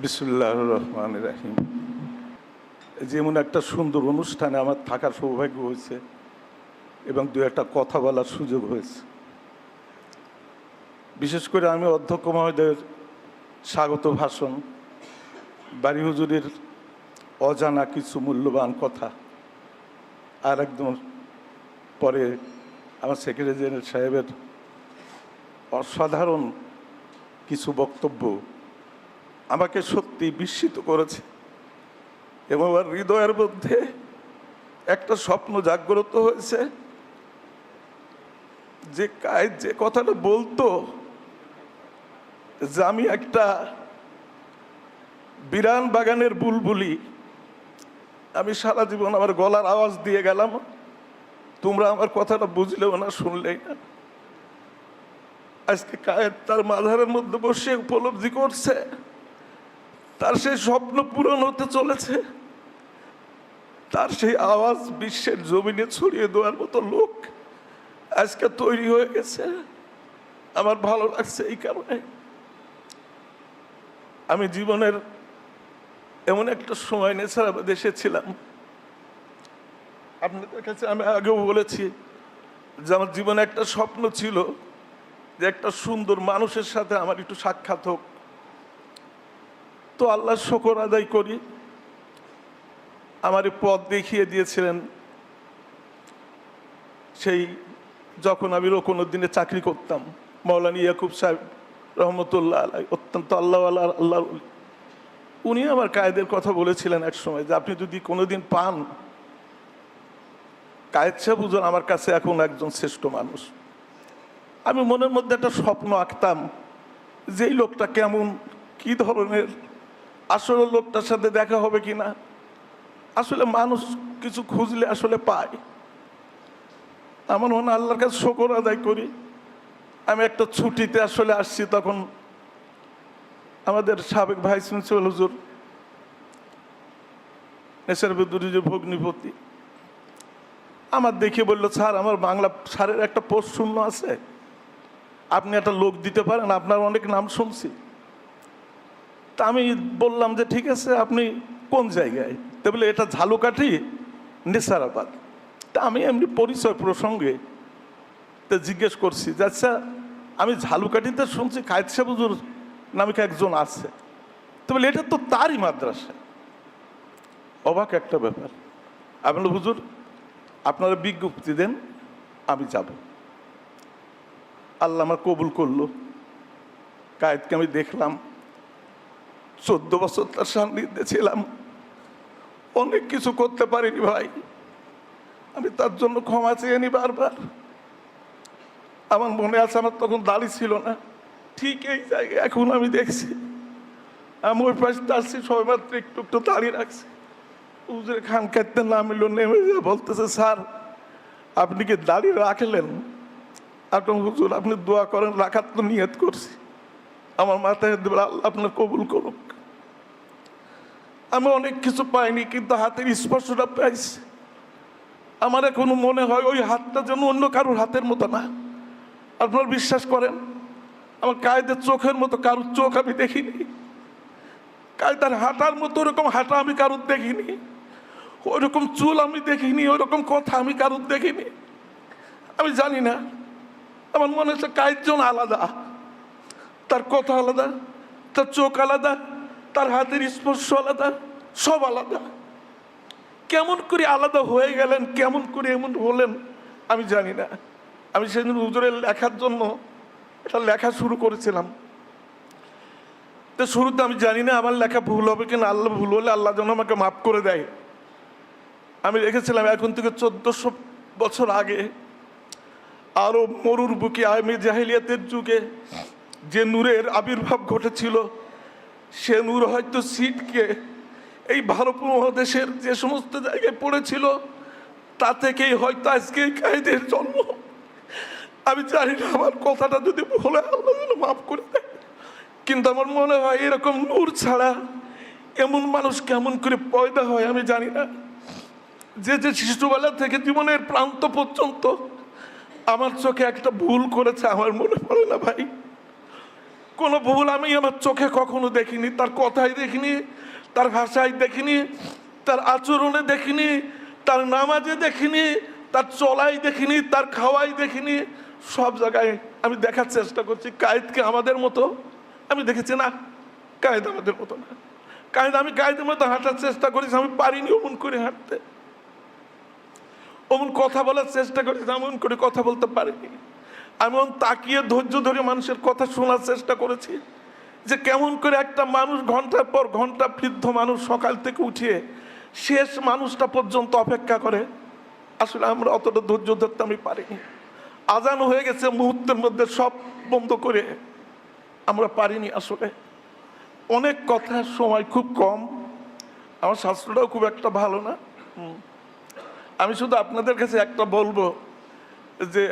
বিসমুল্লাহ রহমান রাহিম যেমন একটা সুন্দর অনুষ্ঠানে আমার থাকার সৌভাগ্য হয়েছে এবং দু একটা কথা বলার সুযোগ হয়েছে। বিশেষ করে আমি অধ্যক্ষ মহোদয়ের স্বাগত ভাষণ, বাড়ি হুজুরের অজানা কিছু মূল্যবান কথা আর একদম পরে আমার সেক্রেটারি জেনারেল সাহেবের অসাধারণ কিছু বক্তব্য আমাকে সত্যি বিস্মিত করেছে। এবং আমার হৃদয়ের মধ্যে একটা স্বপ্ন জাগ্রত হয়েছে যে কায়, যে কথাটা বলতো যে আমি একটা বিরান বাগানের বুলবুলি, আমি সারা জীবন আমার গলার আওয়াজ দিয়ে গেলাম, তোমরা আমার কথাটা বুঝলেও না, শুনলেই না। আজকে কায়ের তার মাঝারের মধ্যে বসে উপলব্ধি করছে। তার সেই স্বপ্ন পূরণ হতে চলেছে। তার সেই আওয়াজ বিশ্বের জমিনে ছড়িয়ে দেওয়ার মতো লোক আজকে তৈরি হয়ে গেছে। আমার ভালো লাগছে এই কারণে। আমি জীবনের এমন একটা সময় নেছাড়া দেশে ছিলাম। আপনাদের কাছে আমি আগেও বলেছি যে আমার জীবনে একটা স্বপ্ন ছিল যে একটা সুন্দর মানুষের সাথে আমার একটু সাক্ষাৎ হোক। তো আল্লাহ শকর আদায় করি। আমার পথ দেখিয়ে দিয়েছিলেন। সেই যখন আমি কোনো দিনে চাকরি করতাম, মৌলানি ইয়াকুব সাহেব রহমতুল্লাহ আলাই, অত্যন্ত আল্লাহ আল্লাহ আল্লাহ উনি আমার কায়েদের কথা বলেছিলেন এক সময় যে, আপনি যদি কোনোদিন পান, কায়েদ সাহেব আমার কাছে এখন একজন শ্রেষ্ঠ মানুষ। আমি মনের মধ্যে একটা স্বপ্ন আঁকতাম যে এই লোকটা কেমন, কি ধরনের, আসলে লোকটার সাথে দেখা হবে কি না? আসলে মানুষ কিছু খুঁজলে আসলে পায়। আমার মনে আল্লাহর কাছে শকর আদায় করি। আমি একটা ছুটিতে আসলে আসছি তখন আমাদের সাবেক ভাইস প্রিন্সিপাল হুজুর নেশার বেদুরি ভগ্নিপতি। আমার দেখে বলল, স্যার, আমার বাংলা স্যারের একটা পোস্ট শূন্য আছে। আপনি একটা লোক দিতে পারেন আপনার অনেক নাম শুনছি। তা আমি বললাম যে ঠিক আছে আপনি কোন জায়গায়? তো বলে এটা ঝালুকাঠি নেসারাবাদ। তা আমি এমনি পরিচয় প্রসঙ্গে তো জিজ্ঞেস করছি যে আচ্ছা আমি ঝালুকাঠিতে শুনছি কায়েদ সাহুজুর নামে একজন আছে? তো বলে এটা তো তারই মাদ্রাসা। অবাক একটা ব্যাপার। বললাম, হুজুর আপনারা বিজ্ঞপ্তি দেন আমি যাব। আল্লাহ আমার কবুল করল। কায়েদকে আমি দেখলাম। চোদ্দ বছর তার সান্নিধ্যে ছিলাম। অনেক কিছু করতে পারিনি ভাই। আমি তার জন্য ক্ষমা চেয়ে নি বারবার। আমার মনে আছে আমার তখন দাড়ি ছিল না। ঠিক এই জায়গায় এখন আমি দেখছি। আমি ওই পাশে আসছি সবেমাত্র একটু একটু দাঁড়িয়ে রাখছি। উজরে খান কাটতে নামিল, নেমে বলতেছে, স্যার, আপনি কি দাড়ি রাখলেন? এখন হুজুর, আপনি দোয়া করেন রাখার তো নিয়ত করছি। আমার মাথায় দেবে আল্লাহ আপনার কবুল করুক। আমি অনেক কিছু পাইনি, কিন্তু হাতের স্পর্শটা পাইছি। আমার এখনও মনে হয় ওই হাতটা যেন অন্য কারোর হাতের মতো না। আপনার বিশ্বাস করেন, আমার কায়দের চোখের মতো কারোর চোখ আমি দেখিনি। কায়দার হাঁটার মতো ওরকম হাঁটা আমি কারোর দেখিনি। ওরকম চুল আমি দেখিনি, ওরকম কথা আমি কারোর দেখিনি। আমি জানি না আমার মনে হচ্ছে কায়জন আলাদা। তার কথা আলাদা, তার চোখ আলাদা, তার হাতের স্পর্শ আলাদা, সব আলাদা। কেমন করে আলাদা হয়ে গেলেন, কেমন করে এমন হলেন, আমি জানি না। আমি সেদিন হুজুরের লেখার জন্য এটা লেখা শুরু করেছিলাম। তো শুরুতে আমি জানি না আমার লেখা ভুল হবে কিনা, আল্লাহ ভুল হলে আল্লাহ যেন আমাকে মাফ করে দেয়। আমি রেখেছিলাম এখন থেকে চোদ্দশো বছর আগে আরও মরুর বুকে আয়মে জাহিলিয়াতের যুগে যে নূরের আবির্ভাব ঘটেছিল, সে নূর হয়তো সিটকে এই ভারত মহাদেশের যে সমস্ত জায়গায় পড়েছিল, তা থেকেই হয়তো আজকে কায়দের জন্ম। আমি জানি না, আমার কথাটা যদি ভুলে আল্লাহ মাফ করে দেয়। কিন্তু আমার মনে হয় এরকম নূর ছাড়া এমন মানুষ কেমন করে পয়দা হয় আমি জানি না। যে যে শিশুবেলা থেকে জীবনের প্রান্ত পর্যন্ত আমার চোখে একটা ভুল করেছে, আমার মনে পড়ে না ভাই। কোনো ভুল আমি আমার চোখে কখনো দেখিনি, তার কথাই দেখিনি, তার ভাষায় দেখিনি, তার আচরণে দেখিনি, তার নামাজে দেখিনি, তার চলাই দেখিনি, তার খাওয়াই দেখিনি। সব জায়গায় আমি দেখার চেষ্টা করছি, কায়েদকে আমাদের মতো। আমি দেখেছি না, কায়েদ আমাদের মতো না। কায়েদ, আমি কায়েদের মতো হাঁটার চেষ্টা করেছি, আমি পারিনি অমন করে হাঁটতে। অমন কথা বলার চেষ্টা করেছি এমন করে কথা বলতে পারিনি। আমি অমন তাকিয়ে ধৈর্য ধরে মানুষের কথা শোনার চেষ্টা করেছি যে কেমন করে একটা মানুষ ঘণ্টার পর ঘণ্টা বৃদ্ধ মানুষ সকাল থেকে উঠিয়ে শেষ মানুষটা পর্যন্ত অপেক্ষা করে। আসলে আমরা অতটা ধৈর্য ধরতে আমি পারিনি। আজান হয়ে গেছে মুহূর্তের মধ্যে সব বন্ধ করে আমরা পারিনি আসলে। অনেক কথার সময় খুব কম। আমার শাস্ত্রটাও খুব একটা ভালো না। আমি শুধু আপনাদের কাছে একটা বলব যে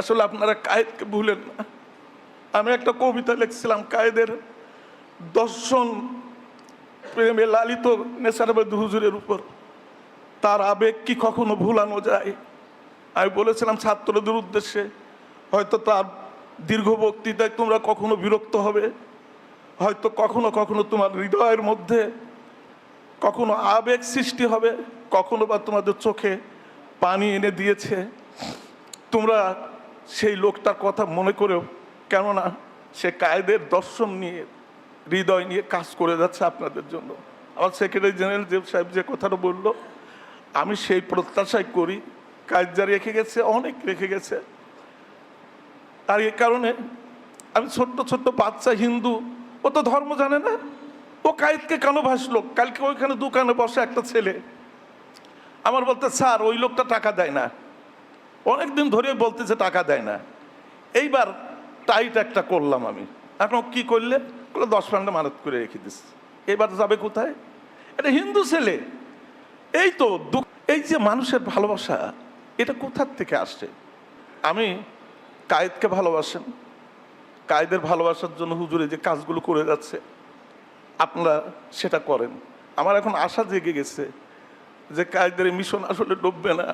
আসলে আপনারা কায়েদকে ভুলেন না। আমি একটা কবিতা লিখছিলাম, কায়েদের দর্শন প্রেমে লালিত নেশারাবাদ হুজুরের উপর। তার আবেগ কি কখনো ভুলানো যায়? আমি বলেছিলাম, ছাত্রদের উদ্দেশ্যে হয়তো তার দীর্ঘ বক্তৃতায় তোমরা কখনো বিরক্ত হবে, হয়তো কখনো কখনো তোমার হৃদয়ের মধ্যে কখনো আবেগ সৃষ্টি হবে, কখনো বা তোমাদের চোখে পানি এনে দিয়েছে। তোমরা সেই লোকটার কথা মনে করেও, কেননা সে কায়েদের দর্শন নিয়ে, হৃদয় নিয়ে কাজ করে যাচ্ছে আপনাদের জন্য। আমার সেক্রেটারি জেনারেল দেব সাহেব যে কথাটা বলল, আমি সেই প্রত্যাশাই করি কাজ যা রেখে গেছে, অনেক রেখে গেছে। আর এ কারণে আমি ছোট্ট ছোট্ট বাচ্চা হিন্দু, ও তো ধর্ম জানে না। কায়েদকে কেন ভাসলো। কালকে ওইখানে দোকানে বসে একটা ছেলে। আমার বলতে, স্যার, ওই লোকটা টাকা দেয় না। অনেক দিন ধরে বলতেছে, টাকা দেয় না। এইবার টাইট একটা করলাম আমি। এখন কি করলে? দশ পান্ডা মানত করে রেখে দিস। এবার যাবে কোথায়? এটা হিন্দু ছেলে। এই তো এই যে মানুষের ভালোবাসা, এটা কোথার থেকে আসছে? আমি কায়েদকে ভালোবাসেন কায়েদের ভালোবাসার জন্য হুজুরে যে কাজগুলো করে যাচ্ছে। আপনারা সেটা করেন। আমার এখন আশা জেগে গেছে যে কায়েদের এই মিশন আসলে ডুববে না।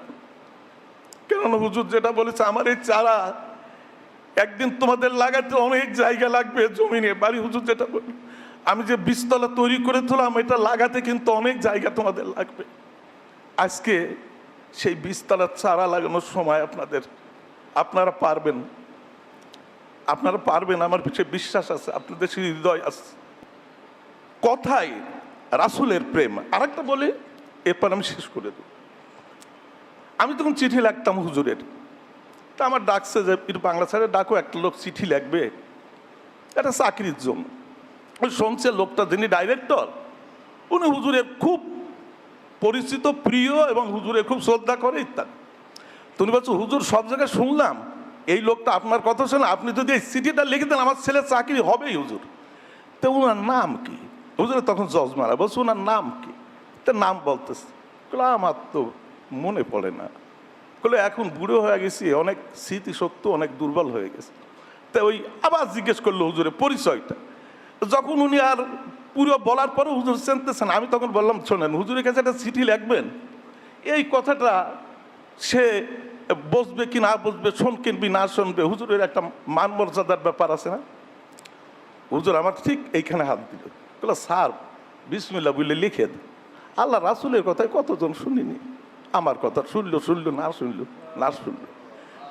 কেননা হুজুর যেটা বলেছে, আমার এই চারা একদিন তোমাদের লাগাতে অনেক জায়গা লাগবে জমিনে। বাড়ি হুজুর যেটা বল আমি যে বীজতলা তৈরি করে তোলাম এটা লাগাতে কিন্তু অনেক জায়গা তোমাদের লাগবে। আজকে সেই বীজতলার চারা লাগানোর সময় আপনাদের, আপনারা পারবেন। আপনারা পারবেন, আমার পিছিয়ে বিশ্বাস আছে, আপনাদের সেই হৃদয় আছে। কথাই রাসুলের প্রেম। আরেকটা বলে, এরপর আমি শেষ করে দেব। আমি তখন চিঠি লাগতাম হুজুরের, তা আমার ডাকছে যে একটু বাংলা স্যারের ডাকো, একটা লোক চিঠি লাগবে এটা চাকরির জন্য। ওই শুনছে লোকটা যিনি ডাইরেক্টর উনি হুজুরের খুব পরিচিত, প্রিয় এবং হুজুরের খুব শ্রদ্ধা করে ইত্যাদি। তুমি বলছো, হুজুর, সব জায়গায় শুনলাম, এই লোকটা আপনার কথা শুনে আপনি যদি এই চিঠিটা লিখে দেন, আমার ছেলের চাকরি হবেই হুজুর। তো ওনার নাম কি? হুজুরের তখন জজ মারা বলছে ওনার নাম কি? তা নাম বলতেছে। বলে, আমার তো মনে পড়ে না। বলে এখন বুড়ো হয়ে গেছি অনেক স্মৃতিশক্তি অনেক দুর্বল হয়ে গেছে। তা ওই আবার জিজ্ঞেস করল হুজুরের পরিচয়টা? যখন উনি আর পুরো বলার পরে হুজুর চিনতেছেন আমি তখন বললাম শোনেন হুজুরের কাছে একটা চিঠি লিখবেন? এই কথাটা সে বসবে কি না বসবে শোন কিনবি না শুনবে হুজুরের একটা মান মর্যাদার ব্যাপার আছে না? হুজুর আমার ঠিক এইখানে হাত দিল। বলে, স্যার বিসমিল্লা বললে লিখে দে আল্লাহ রাসুলের কথায় কতজন শুনিনি? আমার কথা শুনলো শুনলো, না শুনলো না শুনলো।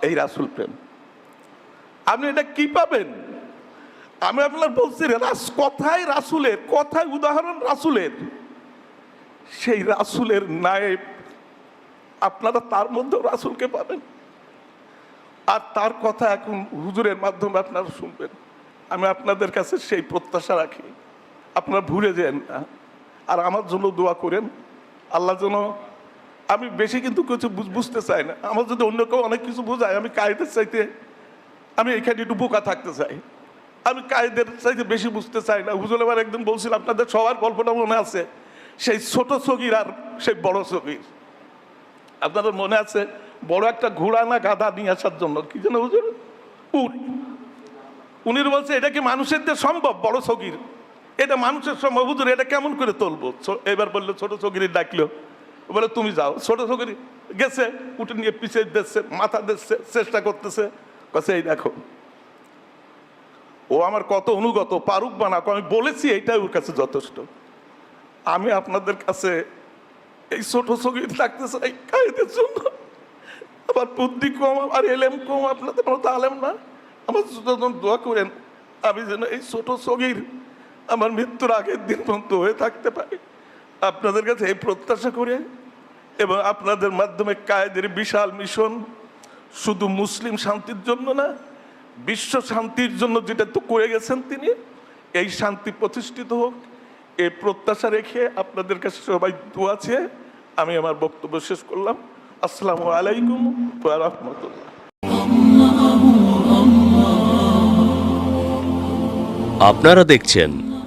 এই রাসুল প্রেম। আপনি এটা কি পাবেন? আমি আপনার বলছি রাস কথায় রাসুলের কথায় উদাহরণ রাসুলের। সেই রাসুলের নায়েব আপনারা তার মধ্যেও রাসুলকে পাবেন। আর তার কথা এখন হুজুরের মাধ্যমে আপনারা শুনবেন। আমি আপনাদের কাছে সেই প্রত্যাশা রাখি। আপনারা ভুলে যান। না আর আমার জন্য দোয়া করেন। আল্লাহ যেন আমি বেশি কিন্তু কিছু বুঝ- বুঝতে চাই না। আমার যদি অন্য কেউ অনেক কিছু বোঝায়, আমি কায়দের চাইতে আমি এখানে একটু বোকা থাকতে চাই। আমি কায়দের চাইতে বেশি বুঝতে চাই না। হুজুর এবার একদিন বলছিলাম আপনাদের সবার গল্পটা মনে আছে? সেই ছোট সগির আর সেই বড় সগির। আপনাদের মনে আছে বড় একটা ঘোড়া না গাধা নিয়ে আসার জন্য? কি যেন হুজুর? উনি বলছে, এটা কি মানুষের সম্ভব, বড় সগির? এটা মানুষের সম্ভব হুজুর, এটা কেমন করে তুলবো? এবার বলল, ছোট সগিরি ডাকলো। বলে, তুমি যাও। ছোট সগিরি গেছে, উঠে নিয়ে পিছিয়ে দিচ্ছে, মাথা দিচ্ছে, চেষ্টা করতেছে। কাছে এই দেখো, ও আমার কত অনুগত, পারুক বানাক আমি বলেছি এইটাই ওর কাছে যথেষ্ট। আমি আপনাদের কাছে এই ছোট ছবি থাকতে চাই কায়েদের জন্য। আমার বুদ্ধি কম আর এলেম কম, আপনাদের মতো আলেম না। আমার দোয়া করেন, আমি যেন এই ছোট সগির আমার মৃত্যুর আগের দিন পর্যন্ত হয়ে থাকতে পারে। আপনাদের কাছে এই প্রত্যাশা করে এবং আপনাদের মাধ্যমে কায়েদের বিশাল মিশন শুধু মুসলিম শান্তির জন্য না, বিশ্ব শান্তির জন্য যেটা তো করে গেছেন তিনি, এই শান্তি প্রতিষ্ঠিত হোক। এই প্রত্যাশা রেখে আপনাদের কাছে সবাই দোয়া চেয়ে আমি আমার বক্তব্য শেষ করলাম। আসসালামু আলাইকুম রাহমাতুল্লাহ। আপনারা দেখছেন